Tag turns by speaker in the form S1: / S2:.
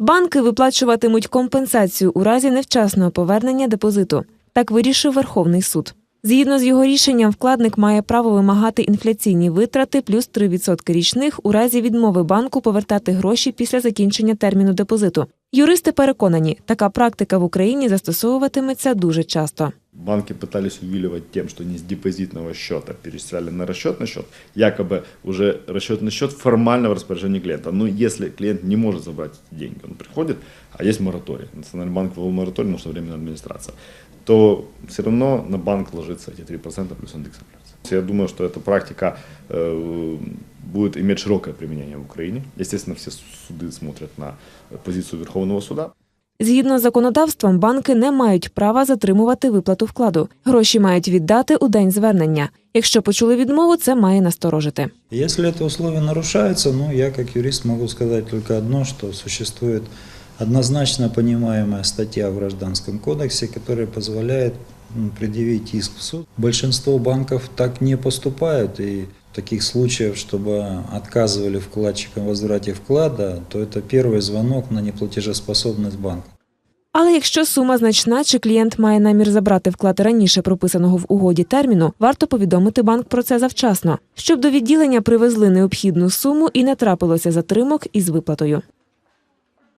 S1: Банки виплачуватимуть компенсацію у разі невчасного повернення депозиту. Так вирішив Верховний суд. Згідно з його рішенням, вкладник має право вимагати інфляційні витрати плюс 3% річних у разі відмови банку повертати гроші після закінчення терміну депозиту. Юристи переконані, така практика в Україні застосовуватиметься дуже часто.
S2: Банки пытались увиливать тем, что не с депозитного счета перечисляли на расчетный счет, якобы уже расчетный счет формально в распоряжении клиента. Но если клиент не может забрать эти деньги, он приходит, а есть мораторий, Национальный банк ввел мораторий, нужна временная администрация, то все равно на банк ложится эти 3% плюс индекс инфляции. Я думаю, что эта практика э, будет иметь широкое применение в Украине. Естественно, все суды смотрят на позицию Верховного суда.
S1: Згідно з законодавством, банки не мають права затримувати виплату вкладу. Гроші мають віддати у день звернення. Якщо почули відмову, це має насторожити.
S3: Если это условие нарушается, ну, я как юрист могу сказать только одно, что существует однозначно понимаемая статья в Гражданском кодексе, которая позволяет м, предъявить иск в суд. Большинство банков так не поступают, и таких случаев, чтобы отказывали вкладчикам в возврате вклада, то это первый звонок на неплатежеспособность банка.
S1: Але якщо сума значна чи клієнт має намір забрати вклад раніше прописаного в угоді терміну, варто повідомити банк про це завчасно, щоб до відділення привезли необхідну суму і не трапилося затримок із виплатою.